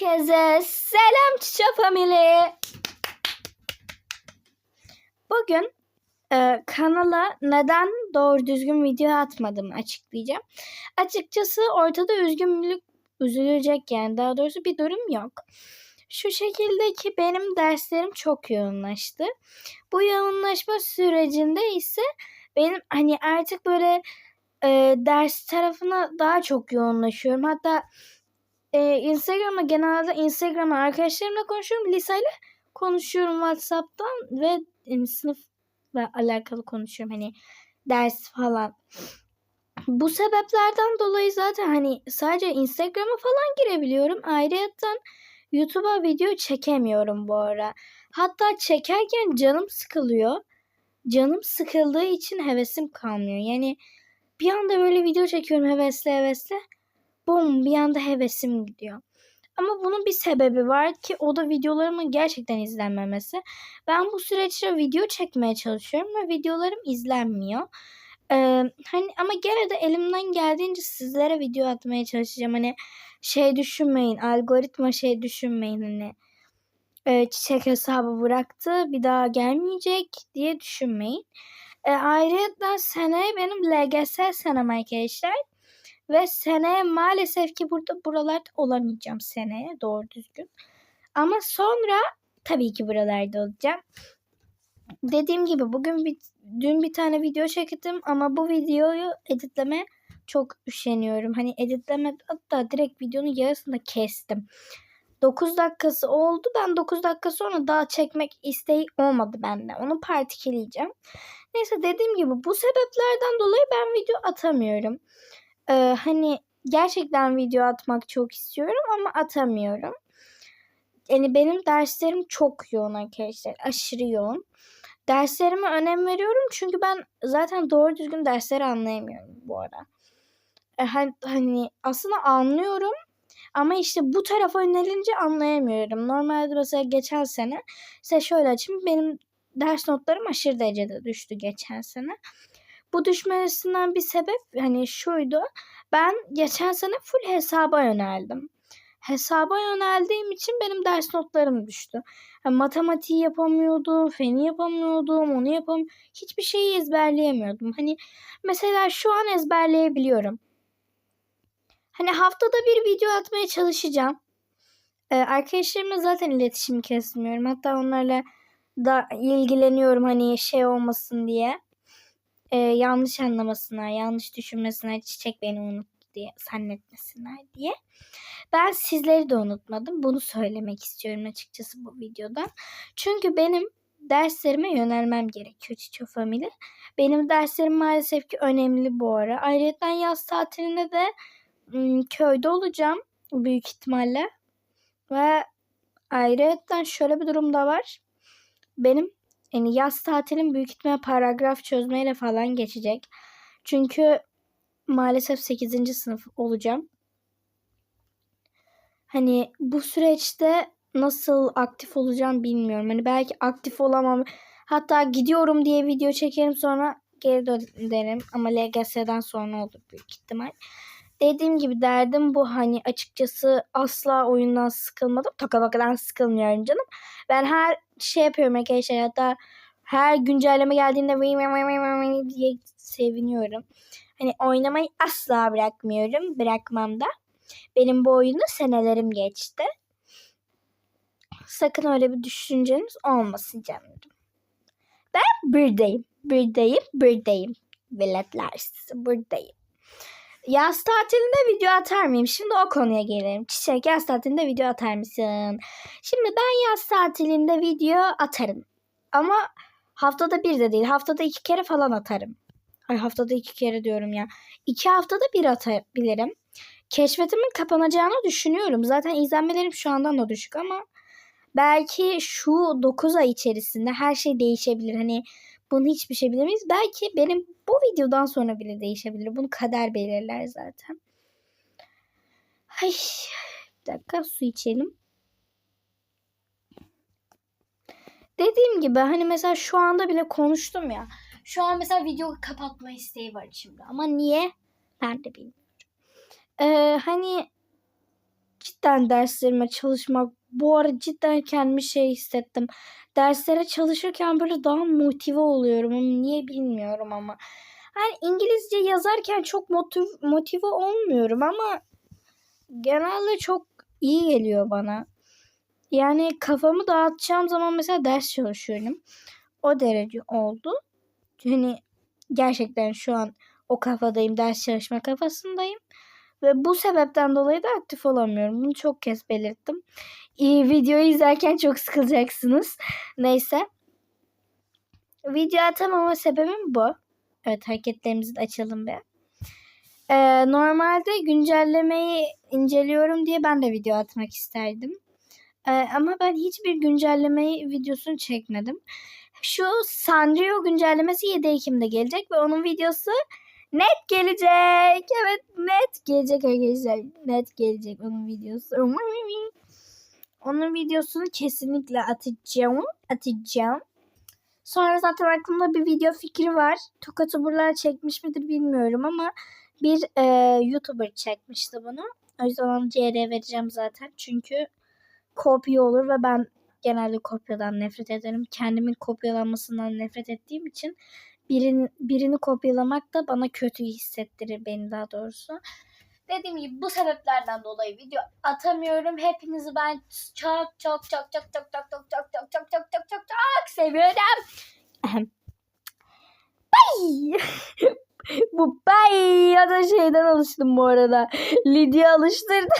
Herkese selam Çiçe Family. Bugün e, kanala neden doğru düzgün video atmadım açıklayacağım. Açıkçası ortada üzgünlük üzülecek yani daha doğrusu bir durum yok. Şu şekilde ki benim derslerim çok yoğunlaştı. Bu yoğunlaşma sürecinde ise benim hani artık böyle e, ders tarafına daha çok yoğunlaşıyorum. Hatta e, Instagram'a genelde Instagram'a arkadaşlarımla konuşuyorum. Lisa'yla konuşuyorum WhatsApp'tan ve e, sınıfla alakalı konuşuyorum. Hani ders falan. Bu sebeplerden dolayı zaten hani sadece Instagram'a falan girebiliyorum. Ayrıca YouTube'a video çekemiyorum bu ara. Hatta çekerken canım sıkılıyor. Canım sıkıldığı için hevesim kalmıyor. Yani bir anda böyle video çekiyorum hevesle hevesle. Bum bir anda hevesim gidiyor. Ama bunun bir sebebi var ki o da videolarımın gerçekten izlenmemesi. Ben bu süreçte video çekmeye çalışıyorum ve videolarım izlenmiyor. Ee, hani ama gene de elimden geldiğince sizlere video atmaya çalışacağım. Hani şey düşünmeyin, algoritma şey düşünmeyin hani e, çiçek hesabı bıraktı bir daha gelmeyecek diye düşünmeyin. E, ayrıca seneye benim LGS senem arkadaşlar. Ve seneye maalesef ki burada buralarda olamayacağım seneye doğru düzgün. Ama sonra tabii ki buralarda olacağım. Dediğim gibi bugün bir, dün bir tane video çektim ama bu videoyu editleme çok üşeniyorum. Hani editleme hatta direkt videonun yarısında kestim. 9 dakikası oldu. Ben 9 dakika sonra daha çekmek isteği olmadı bende. Onu partikeleyeceğim. Neyse dediğim gibi bu sebeplerden dolayı ben video atamıyorum. Ee, hani gerçekten video atmak çok istiyorum ama atamıyorum. Yani benim derslerim çok yoğun arkadaşlar. Aşırı yoğun. Derslerime önem veriyorum çünkü ben zaten doğru düzgün dersleri anlayamıyorum bu ara. E, hani aslında anlıyorum ama işte bu tarafa yönelince anlayamıyorum. Normalde mesela geçen sene size şöyle açayım. Benim ders notlarım aşırı derecede düştü geçen sene. Bu düşmesinden bir sebep hani şuydu. Ben geçen sene full hesaba yöneldim. Hesaba yöneldiğim için benim ders notlarım düştü. Yani matematiği yapamıyordum, feni yapamıyordum, onu yapam hiçbir şeyi ezberleyemiyordum. Hani mesela şu an ezberleyebiliyorum. Hani haftada bir video atmaya çalışacağım. Ee, arkadaşlarımla zaten iletişimi kesmiyorum. Hatta onlarla da ilgileniyorum hani şey olmasın diye e, yanlış anlamasınlar, yanlış düşünmesinler, çiçek beni unuttu diye zannetmesinler diye. Ben sizleri de unutmadım. Bunu söylemek istiyorum açıkçası bu videoda. Çünkü benim derslerime yönelmem gerekiyor Çiço Family. Benim derslerim maalesef ki önemli bu ara. Ayrıca yaz tatilinde de ım, köyde olacağım büyük ihtimalle. Ve ayrıca şöyle bir durum da var. Benim yani yaz tatilim büyük ihtimal paragraf çözmeyle falan geçecek. Çünkü maalesef 8. sınıf olacağım. Hani bu süreçte nasıl aktif olacağım bilmiyorum. Hani belki aktif olamam. Hatta gidiyorum diye video çekerim sonra geri dönerim. Ama LGS'den sonra olur büyük ihtimal. Dediğim gibi derdim bu hani açıkçası asla oyundan sıkılmadım. Toka bakadan sıkılmıyorum canım. Ben her şey yapıyorum arkadaşlar. Hatta her güncelleme geldiğinde diye seviniyorum. Hani oynamayı asla bırakmıyorum. Bırakmam da. Benim bu oyunu senelerim geçti. Sakın öyle bir düşünceniz olmasın canım. Ben buradayım. Buradayım. Buradayım. Veletler buradayım. Yaz tatilinde video atar mıyım? Şimdi o konuya gelelim. Çiçek yaz tatilinde video atar mısın? Şimdi ben yaz tatilinde video atarım. Ama haftada bir de değil. Haftada iki kere falan atarım. Ay haftada iki kere diyorum ya. İki haftada bir atabilirim. Keşfetimin kapanacağını düşünüyorum. Zaten izlenmelerim şu andan da düşük ama belki şu 9 ay içerisinde her şey değişebilir. Hani bunu hiçbir şey bilemeyiz. Belki benim bu videodan sonra bile değişebilir. Bunu kader belirler zaten. Ay, bir dakika su içelim. Dediğim gibi hani mesela şu anda bile konuştum ya. Şu an mesela video kapatma isteği var içimde. Ama niye? Ben de bilmiyorum. Ee, hani cidden derslerime çalışmak bu ara cidden kendimi şey hissettim. Derslere çalışırken böyle daha motive oluyorum. Niye bilmiyorum ama. Hani İngilizce yazarken çok motiv motive olmuyorum ama genelde çok iyi geliyor bana. Yani kafamı dağıtacağım zaman mesela ders çalışıyorum. O derece oldu. Hani gerçekten şu an o kafadayım, ders çalışma kafasındayım. Ve bu sebepten dolayı da aktif olamıyorum. Bunu çok kez belirttim. İyi, videoyu izlerken çok sıkılacaksınız. Neyse. Video atamama sebebim bu. Evet hareketlerimizi de açalım bir. Ee, normalde güncellemeyi inceliyorum diye ben de video atmak isterdim. Ee, ama ben hiçbir güncellemeyi videosunu çekmedim. Şu Sanrio güncellemesi 7 Ekim'de gelecek ve onun videosu net gelecek. Evet net gelecek arkadaşlar. Net gelecek onun videosu. Onun videosunu kesinlikle atacağım. Atacağım. Sonra zaten aklımda bir video fikri var. Tokat'ı buralar çekmiş midir bilmiyorum ama bir e, YouTuber çekmişti bunu. O yüzden onu CR vereceğim zaten. Çünkü kopya olur ve ben genelde kopyadan nefret ederim. Kendimin kopyalanmasından nefret ettiğim için birini, birini kopyalamak da bana kötü hissettirir beni daha doğrusu. Dediğim gibi bu sebeplerden dolayı video atamıyorum. Hepinizi ben çok çok çok çok çok çok çok çok çok çok çok çok çok çok seviyorum. Bye. bu bye ya da şeyden alıştım bu arada. Lidya alıştırdı.